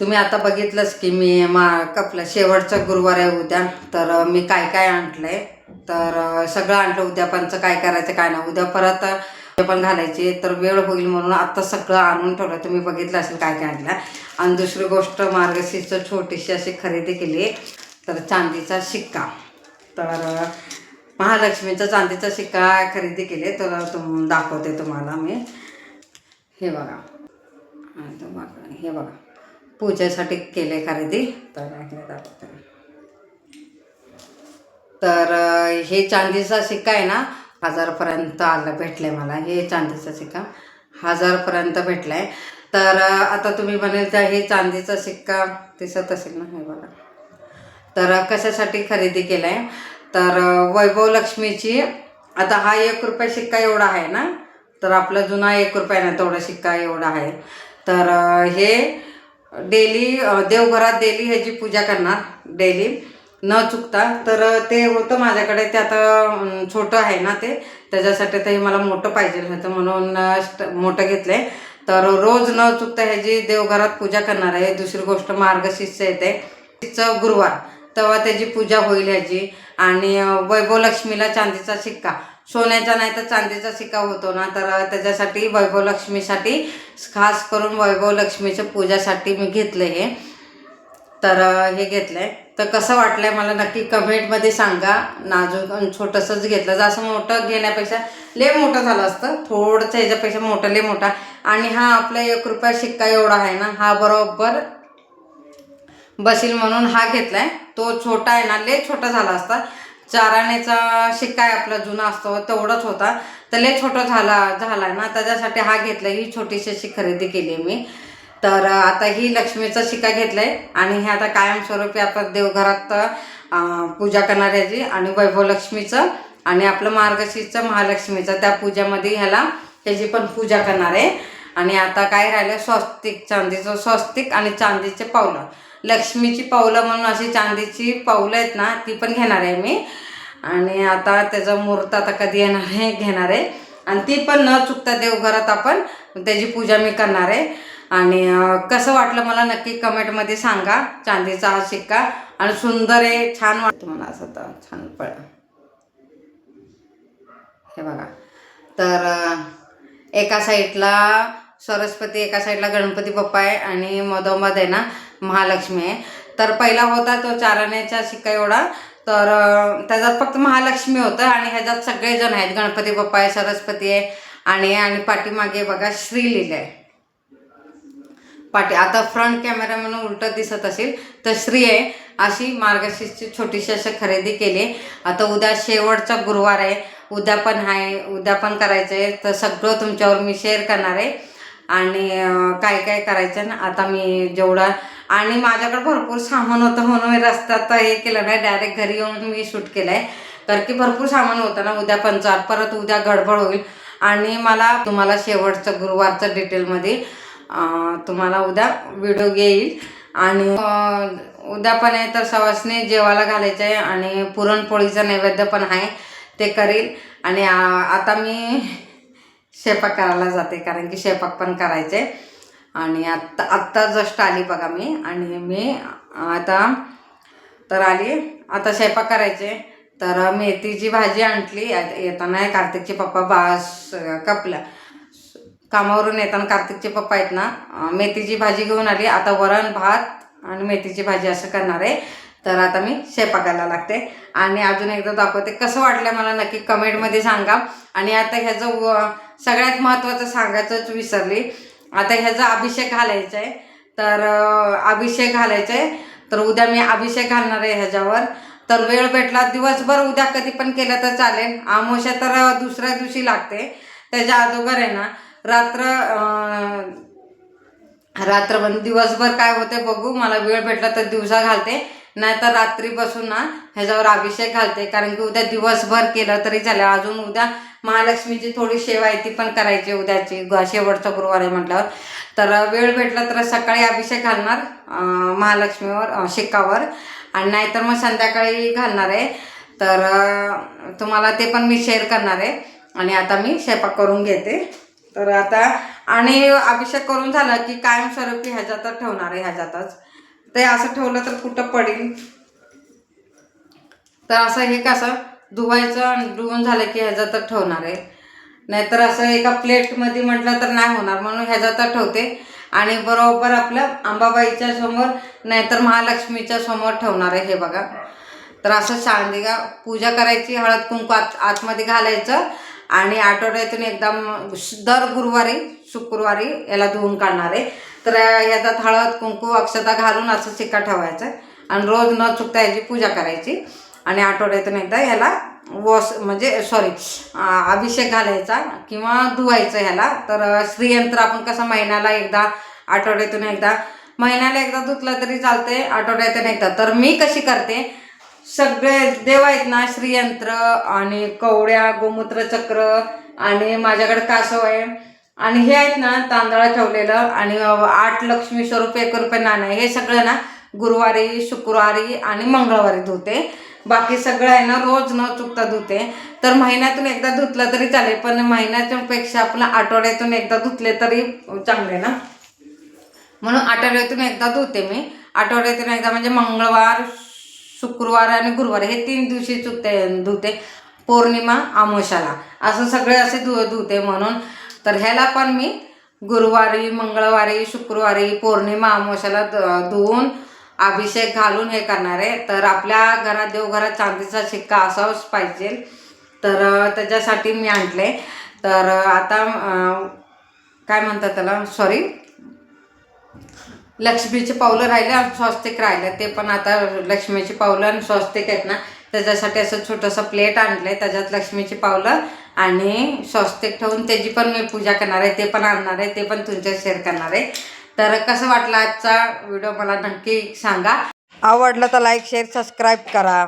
तुम्ही आता बघितलंच की मी मा कपला शेवटचा गुरुवार आहे उद्या. तर मी काय काय आणलंय? तर सगळं आणलं. उद्यापणचं काय करायचं काय नाही. उद्या परत पण घालायची. तर वेळ होईल म्हणून आता सगळं आणून ठेवलं. तुम्ही बघितलं असेल काय काय आणलं आणि दुसरी गोष्ट मार्गशीर्ष छोटीशी अशी खरेदी केली. तर चांदीचा शिक्का. तर महालक्ष्मीचा चांदीचा शिक्का खरेदी केली. तर तुम दाखवते तुम्हाला मी. हे बघा. बघा. हे बघा. पूजेसाठी केले खरेदी. तर हे दाखवते तर हे चांदीचा शिक्का आहे ना हजारपर्यंत आलं भेटलं आहे मला. हे चांदीचा शिक्का हजारपर्यंत भेटला आहे तर आता तुम्ही म्हणेल तर हे चांदीचा शिक्का दिसत असेल ना हे बघा. तर कशासाठी खरेदी केला आहे तर वैभव लक्ष्मीची आता हा एक रुपया शिक्का एवढा आहे ना तर आपला जुना एक रुपया ना तेवढा शिक्का एवढा आहे. तर हे डेली देवघरात डेली ह्याची पूजा करणार डेली. न चुकता. तर ते होतं माझ्याकडे ते आता छोटं आहे ना ते त्याच्यासाठी ते मला मोठं पाहिजे होतं म्हणून मोठं घेतलं आहे तर रोज न चुकता ह्याची देवघरात पूजा करणार आहे. दुसरी गोष्ट मार्गशीर्ष येते तिचं गुरुवार तेव्हा त्याची पूजा होईल ह्याची. आणि वैभवलक्ष्मीला वैभव लक्ष्मीला चांदीचा शिक्का. सोन्याचा नाही तर चांदीचा शिका होतो ना. तर त्याच्यासाठी वैभव लक्ष्मीसाठी खास करून वैभव लक्ष्मीच्या पूजासाठी मी घेतलं हे. तर हे घेतलं आहे तर कसं वाटलं आहे मला नक्की कमेंटमध्ये सांगा. नाजूक आणि छोटंसंच घेतलं. जसं मोठं घेण्यापेक्षा लय मोठं झालं असतं. थोडंसं ह्याच्यापेक्षा मोठं लय मोठा. आणि हा आपला एक रुपया शिक्का एवढा आहे ना हा बरोबर बसील म्हणून हा घेतला आहे तो छोटा आहे ना लय छोटा झाला असता. चाराण्याचा शिकाय आपला जुना असतो तेवढाच होता. तर लय छोटा झाला झाला ना. त्याच्यासाठी हा घेतला ही छोटीशी अशी खरेदी केली आहे मी. तर आता ही लक्ष्मीचा शिक्का घेतलाय आणि हे आता कायमस्वरूपी आपण देवघरात पूजा करणार याची आणि वैभव लक्ष्मीचं आणि आपलं मार्गशीर्षचं महालक्ष्मीचं. त्या पूजामध्ये ह्याला ह्याची पण पूजा करणार. आहे आणि आता काय राहिलं स्वस्तिक चांदीचं स्वस्तिक आणि चांदीचे पावलं. लक्ष्मीची पावलं म्हणून अशी चांदीची पावलं आहेत ना ती पण घेणार आहे मी. आणि आता त्याचा मुहूर्त आता कधी येणार आहे घेणार आहे. आणि ती पण न चुकता देवघरात आपण त्याची पूजा मी करणार आहे. आणि कसं वाटलं मला नक्की कमेंटमध्ये सांगा. चांदीचा हा शिक्का. आणि सुंदर आहे छान वाटतं मला असं तर छान पळ. हे बघा. तर एका साईडला सरस्वती एका साईडला गणपती बाप्पा आहे. आणि मधोमध आहे ना महालक्ष्मी आहे. तर पहिला होता तो चारण्याचा शिक्का एवढा. तर त्याच्यात फक्त महालक्ष्मी होतं आणि ह्याच्यात सगळेजण आहेत. गणपती बाप्पा आहे सरस्वती आहे आणि आणि पाठीमागे बघा श्री लिहिलं आहे. पाठी आता फ्रंट कॅमेरा म्हणून उलटं दिसत असेल तर श्री आहे. अशी मार्गशीर्षची छोटीशी अशी खरेदी केली. आता उद्या शेवटचा गुरुवार आहे. उद्या पण आहे उद्या पण करायचं आहे. तर सगळं तुमच्यावर मी शेअर करणार आहे. आणि काय काय करायचं ना आता मी जेवढा आणि माझ्याकडे भरपूर सामान होतं म्हणून मी रस्त्यात हे केलं नाही. डायरेक्ट घरी येऊन मी शूट केलं आहे कारण की भरपूर सामान होतं ना उद्या पंचायत परत उद्या गडबड होईल. आणि मला तुम्हाला शेवटचं गुरुवारचं डिटेलमध्ये तुम्हाला उद्या व्हिडिओ येईल. आणि उद्या पण आहे तर सवासने जेवायला घालायचं आहे आणि पुरणपोळीचं नैवेद्य पण आहे ते करील. आणि आता मी स्वयंपाक करायला जाते कारण की स्वयंपाक पण करायचे आणि आत्ता आत्ता जस्ट आली बघा मी. आणि मी आता तर आली. आता स्वयंपाक करायचे. तर मेथीची भाजी आणली. येताना कार्तिकचे पप्पा बास कपला. कामावरून येताना कार्तिकचे पप्पा आहेत ना मेथीची भाजी घेऊन आली. आता वरण भात आणि मेथीची भाजी असं करणार आहे. तर आता मी स्वयंपाकाला लागते. आणि अजून एकदा दाखवते कसं वाटलं मला नक्की कमेंटमध्ये सांगा. आणि आता ह्याचं व- सगळ्यात महत्त्वाचं सांगायचंच विसरली. आता ह्याचा अभिषेक घालायचा आहे. तर अभिषेक घालायचा आहे. तर उद्या मी अभिषेक घालणार आहे ह्याच्यावर. तर वेळ भेटला दिवसभर उद्या कधी पण केलं तर चालेल. आमोशा तर दुसऱ्या दिवशी लागते. त्याच्या अगोदर आहे ना रात्र अं, रात्रभर म्हणजे दिवसभर काय होते बघू. मला वेळ भेटला तर दिवसा घालते. नाहीतर रात्री बसून ना ह्याच्यावर अभिषेक घालते. कारण की उद्या दिवसभर केलं तरी चालेल. अजून उद्या महालक्ष्मीची थोडी सेवा आहे ती पण करायची उद्याची. शेवटचा गुरुवार आहे म्हटल्यावर. तर वेळ भेटला तर सकाळी अभिषेक घालणार महालक्ष्मीवर अं, शिक्कावर आणि नाहीतर मग संध्याकाळी घालणार आहे. तर तुम्हाला ते पण मी शेअर करणार आहे. आणि आता मी स्वयंपाक करून घेते. तर आता आणि अभिषेक करून झाला की कायमस्वरूपी ह्याच्यातच ठेवणार आहे ह्याच्यातच. ते असं ठेवलं तर कुठं पडेल? तर असं हे कसं? धुवायचं आणि धुवून झालं की ह्याच्यातच ठेवणार आहे. नाहीतर असं एका प्लेटमध्ये म्हटलं तर नाही होणार म्हणून ह्याच्यातच ठेवते. आणि बरोबर आपलं अंबाबाईच्या समोर नाहीतर महालक्ष्मीच्या समोर ठेवणार आहे हे बघा. तर असं शांतिका पूजा करायची हळद कुंकू आत आतमध्ये घालायचं. आणि आठवड्यातून एकदम दर गुरुवारी शुक्रवारी याला धुवून काढणार आहे. तर ह्याच्यात हळद कुंकू अक्षता घालून असं शिक्का ठेवायचं. आणि रोज न चुकता याची पूजा करायची. आणि आठवड्यातून एकदा ह्याला वॉश म्हणजे सॉरी अभिषेक घालायचा किंवा धुवायचं ह्याला. तर श्रीयंत्र आपण कसं महिन्याला एकदा आठवड्यातून एकदा महिन्याला एकदा धुतलं तरी चालते आठवड्यातून एकदा. तर मी कशी करते सगळे देव आहेत ना श्रीयंत्र आणि कवड्या गोमूत्र चक्र आणि माझ्याकडे कासव आहे. आणि हे आहेत ना तांदळा ठेवलेलं आणि आठ लक्ष्मी स्वरूप एक रुपये नाणं आहे. हे सगळं ना गुरुवारी शुक्रवारी आणि मंगळवारी धुते. बाकी सगळं आहे ना रोज न चुकता धुते. तर महिन्यातून एकदा धुतलं तरी चालेल पण महिन्याच्यापेक्षा आपलं आठवड्यातून एकदा धुतले तरी चांगले ना. म्हणून आठवड्यातून एकदा धुते मी. आठवड्यातून एकदा म्हणजे मंगळवार शुक्रवार आणि गुरुवार हे तीन दिवशी चुकते धुते. पौर्णिमा आमोशाला असं सगळे असे धु धुते म्हणून. तर ह्याला पण मी गुरुवारी मंगळवारी शुक्रवारी पौर्णिमा आमोशाला धुवून अभिषेक घालून हे करणार आहे. तर आपल्या घरात देवघरात चांदीचा शिक्का असाच पाहिजे. तर त्याच्यासाठी मी आणले. तर आता काय म्हणतात त्याला? सॉरी लक्ष्मीचे पावलं राहिले आणि स्वस्तिक राहिले. ते पण आता लक्ष्मीची पावलं आणि स्वस्तिक आहेत ना. त्याच्यासाठी असं छोटंसं प्लेट आणलं आहे त्याच्यात लक्ष्मीची पावलं आणि स्वस्तिक ठेवून त्याची पण मी पूजा करणार आहे. ते पण आणणार आहे. ते पण तुमच्या शेअर करणार आहे. तर कसं वाटलं आजचा व्हिडिओ मला नक्की सांगा. आवडलं तर लाईक शेअर सबस्क्राईब करा.